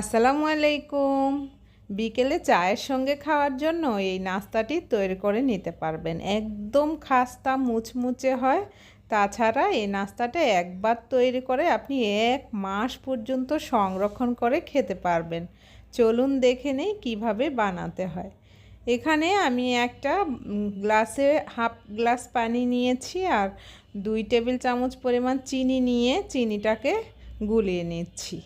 আসসালামু আলাইকুম। বিকেলে চায়ের সঙ্গে খাওয়ার জন্য এই নাস্তাটি তৈরি করে নিতে পারবেন। একদম খাস্তা মুচমুচে হয়। তাছাড়া এই নাস্তাটা একবার তৈরি করে আপনি এক মাস পর্যন্ত সংরক্ষণ করে খেতে পারবেন। চলুন দেখে নেই কীভাবে বানাতে হয়। এখানে আমি একটা গ্লাসে হাফ গ্লাস পানি নিয়েছি আর দুই টেবিল চামচ পরিমাণ চিনি নিয়ে চিনিটাকে গুলিয়ে নিচ্ছি।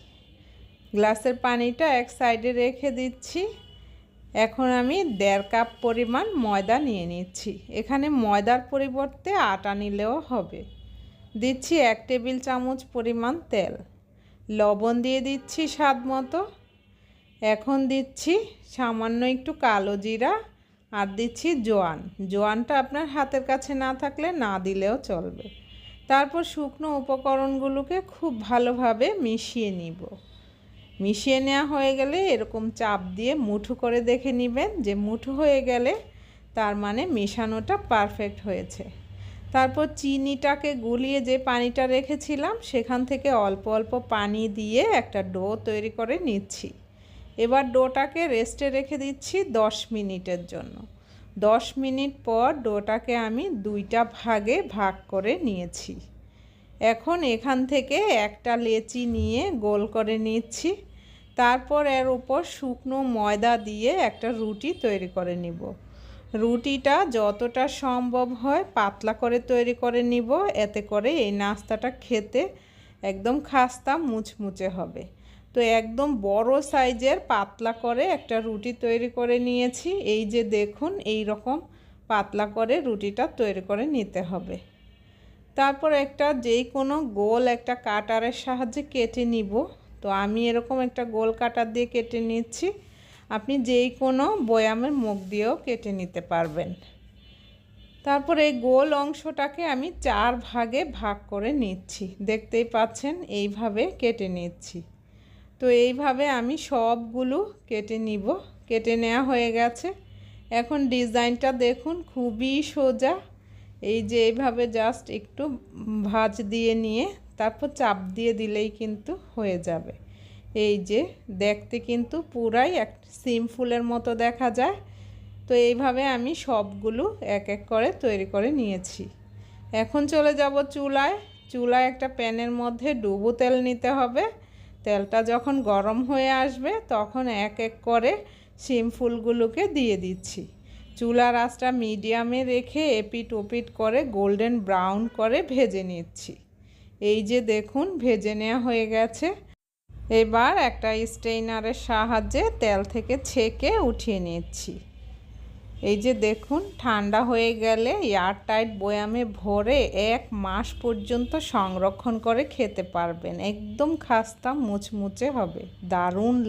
গ্লাসের পানিটা এক সাইডে রেখে দিচ্ছি। এখন আমি দেড় কাপ পরিমাণ ময়দা নিয়ে নিচ্ছি। এখানে ময়দার পরিবর্তে আটা নিলেও হবে। দিচ্ছি এক টেবিল চামচ পরিমাণ তেল। লবণ দিয়ে দিচ্ছি স্বাদ মতো। এখন দিচ্ছি সামান্য একটু কালো জিরা আর দিচ্ছি জোয়ান। জোয়ানটা আপনার হাতের কাছে না থাকলে না দিলেও চলবে। তারপর শুকনো উপকরণগুলোকে খুব ভালোভাবে মিশিয়ে নিব। মিশিয়ে নেওয়া হয়ে গেলে এরকম চাপ দিয়ে মুঠো করে দেখে নেবেন যে মুঠো হয়ে গেলে তার মানে মেশানোটা পারফেক্ট হয়েছে। তারপর চিনিটাকে গুলিয়ে যে পানিটা রেখেছিলাম, সেখান থেকে অল্প অল্প পানি দিয়ে একটা ডো তৈরি করে নিচ্ছি। এবার ডোটাকে রেস্টে রেখে দিচ্ছি দশ মিনিটের জন্য। দশ মিনিট পর ডোটাকে আমি দুইটা ভাগে ভাগ করে নিয়েছি। এখন এখান থেকে একটা লেচি নিয়ে গোল করে নিচ্ছি। তারপর এর উপর শুকনো ময়দা দিয়ে একটা রুটি তৈরি করে নিব। রুটিটা যতটা সম্ভব হয় পাতলা করে তৈরি করে নিব, এতে করে এই নাস্তাটা খেতে একদম খাস্তা মুচমুচে হবে। তো একদম বড় সাইজের পাতলা করে একটা রুটি তৈরি করে নিয়েছি। এই যে দেখুন, এই রকম পাতলা করে রুটিটা তৈরি করে নিতে হবে। তারপর একটা যেই কোনো গোল একটা কাটারের সাহায্যে কেটে নিব। তো আমি এরকম একটা গোল কাটার দিয়ে কেটে নিচ্ছি। আপনি যেই কোনো বয়ামের মুখ দিয়েও কেটে নিতে পারবেন। তারপর এই গোল অংশটাকে আমি চার ভাগে ভাগ করে নিচ্ছি। দেখতেই পাচ্ছেন, এইভাবে কেটে নিচ্ছি। তো এইভাবে আমি সবগুলো কেটে নিব। কেটে নেওয়া হয়ে গেছে। এখন ডিজাইনটা দেখুন, খুবই সোজা। এই যে এইভাবে জাস্ট একটু ভাজ দিয়ে নিয়ে তারপর চাপ দিয়ে দিলেই কিন্তু হয়ে যাবে। এই যে দেখতে কিন্তু পুরাই এক সিম ফুলের মতো দেখা যায়। তো এইভাবে আমি সবগুলো এক এক করে তৈরি করে নিয়েছি। এখন চলে যাব চুলায়। চুলায় একটা প্যানের মধ্যে ডুবো তেল নিতে হবে। তেলটা যখন গরম হয়ে আসবে তখন এক এক করে সিম ফুলগুলোকে দিয়ে দিচ্ছি। চুলার আঁচটা মিডিয়ামে রেখে এপিট ওপিট করে গোল্ডেন ব্রাউন করে ভেজে নিচ্ছি। এই যে দেখুন, ভেজে নেওয়া হয়ে গেছে। এবার একটা স্টেইনারের সাহায্যে তেল থেকে ছেঁকে উঠিয়ে নিচ্ছি। এই যে দেখুন, ঠান্ডা হয়ে গেলে এয়ারটাইট বয়ামে ভরে এক মাস পর্যন্ত সংরক্ষণ করে খেতে পারবেন। একদম খাস্তা মুচমুচে হবে। দারুণ